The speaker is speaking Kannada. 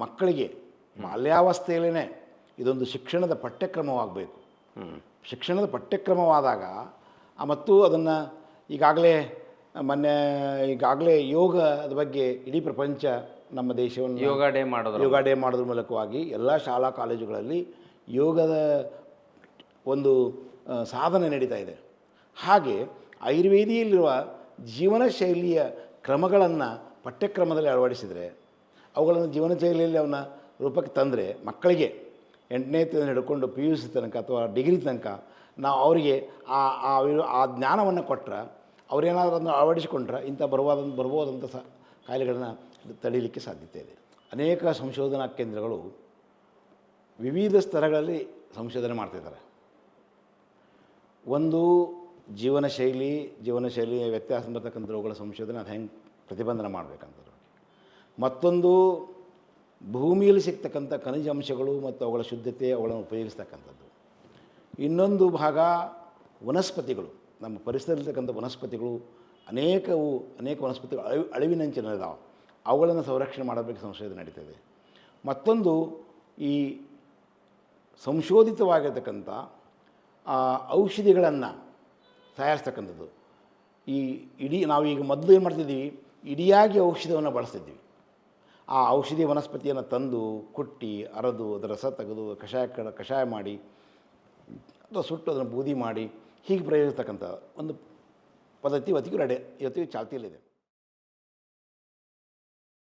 ಮಕ್ಕಳಿಗೆ ಬಾಲ್ಯಾವಸ್ಥೆಯಲ್ಲೇ ಇದೊಂದು ಶಿಕ್ಷಣದ ಪಠ್ಯಕ್ರಮವಾಗಬೇಕು. ಶಿಕ್ಷಣದ ಪಠ್ಯಕ್ರಮವಾದಾಗ ಮತ್ತು ಅದನ್ನು ಈಗಾಗಲೇ ಮೊನ್ನೆ ಈಗಾಗಲೇ ಯೋಗದ ಬಗ್ಗೆ ಇಡೀ ಪ್ರಪಂಚ ನಮ್ಮ ದೇಶವನ್ನು ಯೋಗ ಡೇ ಮಾಡೋದು ಯೋಗ ಡೇ ಮಾಡೋದ್ರ ಮೂಲಕವಾಗಿ ಎಲ್ಲ ಶಾಲಾ ಕಾಲೇಜುಗಳಲ್ಲಿ ಯೋಗದ ಒಂದು ಸಾಧನೆ ನಡೀತಾ ಇದೆ. ಹಾಗೆ ಆಯುರ್ವೇದಿಯಲ್ಲಿರುವ ಜೀವನ ಶೈಲಿಯ ಕ್ರಮಗಳನ್ನು ಪಠ್ಯಕ್ರಮದಲ್ಲಿ ಅಳವಡಿಸಿದರೆ ಅವುಗಳನ್ನು ಜೀವನ ಶೈಲಿಯಲ್ಲಿ ಅವನ ರೂಪಕ್ಕೆ ತಂದರೆ ಮಕ್ಕಳಿಗೆ ಎಂಟನೇ ಹಿಡ್ಕೊಂಡು ಪಿ ಯು ಸಿ ತನಕ ಅಥವಾ ಡಿಗ್ರಿ ತನಕ ನಾವು ಅವರಿಗೆ ಆ ಆ ಆ ಜ್ಞಾನವನ್ನು ಕೊಟ್ಟರೆ ಅವರೇನಾದರೂ ಅದನ್ನು ಅಳವಡಿಸಿಕೊಂಡ್ರೆ ಇಂಥ ಬರುವಾದಂಥ ಬರ್ಬೋದಂಥ ಸ, ಕಾಯಿಲೆಗಳನ್ನು ತಡೀಲಿಕ್ಕೆ ಸಾಧ್ಯತೆ ಇದೆ. ಅನೇಕ ಸಂಶೋಧನಾ ಕೇಂದ್ರಗಳು ವಿವಿಧ ಸ್ತರಗಳಲ್ಲಿ ಸಂಶೋಧನೆ ಮಾಡ್ತಿದ್ದಾರೆ ಒಂದು ಜೀವನ ಶೈಲಿ ಜೀವನ ಶೈಲಿಯ ವ್ಯತ್ಯಾಸ ರೋಗಗಳ ಸಂಶೋಧನೆ, ಅದು ಹೆಂಗೆ ಪ್ರತಿಬಂಧನ ಮಾಡಬೇಕಂತ ಮತ್ತೊಂದು ಭೂಮಿಯಲ್ಲಿ ಸಿಗ್ತಕ್ಕಂಥ ಖನಿಜ ಅಂಶಗಳು ಮತ್ತು ಅವುಗಳ ಶುದ್ಧತೆ, ಅವುಗಳನ್ನು ಉಪಯೋಗಿಸ್ತಕ್ಕಂಥದ್ದು. ಇನ್ನೊಂದು ಭಾಗ ವನಸ್ಪತಿಗಳು. ನಮ್ಮ ಪರಿಸರದಲ್ಲಿರ್ತಕ್ಕಂಥ ವನಸ್ಪತಿಗಳು ಅನೇಕವು, ಅನೇಕ ವನಸ್ಪತಿಗಳು ಅಳಿವು ಅಳಿವಿನಂಚಿನದಾವೆ ಅವುಗಳನ್ನು ಸಂರಕ್ಷಣೆ ಮಾಡಬೇಕು ಸಂಶೋಧನೆ ನಡೀತದೆ. ಮತ್ತೊಂದು ಈ ಸಂಶೋಧಿತವಾಗಿರ್ತಕ್ಕಂಥ ಔಷಧಿಗಳನ್ನು ತಯಾರಿಸ್ತಕ್ಕಂಥದ್ದು. ಈ ಇಡೀ ನಾವು ಈಗ ಮೊದಲು ಏನು ಮಾಡ್ತಿದ್ದೀವಿ? ಇಡಿಯಾಗಿ ಔಷಧವನ್ನು ಬಳಸ್ತಿದ್ವಿ ಆ ಔಷಧಿ ವನಸ್ಪತಿಯನ್ನು ತಂದು ಕುಟ್ಟಿ, ಅರೆದು, ಅದರ ರಸ ತೆಗೆದು ಕಷಾಯ ಕಷಾಯ ಮಾಡಿ, ಅಥವಾ ಸುಟ್ಟು ಅದನ್ನು ಬೂದಿ ಮಾಡಿ ಹೀಗೆ ಪ್ರಯೋಗಿಸ್ತಕ್ಕಂಥ ಒಂದು ಪದ್ಧತಿ ಇವತ್ತಿಗೂ ನಡೆ, ಇವತ್ತಿಗೂ ಚಾಲ್ತಿಯಲ್ಲಿದೆ.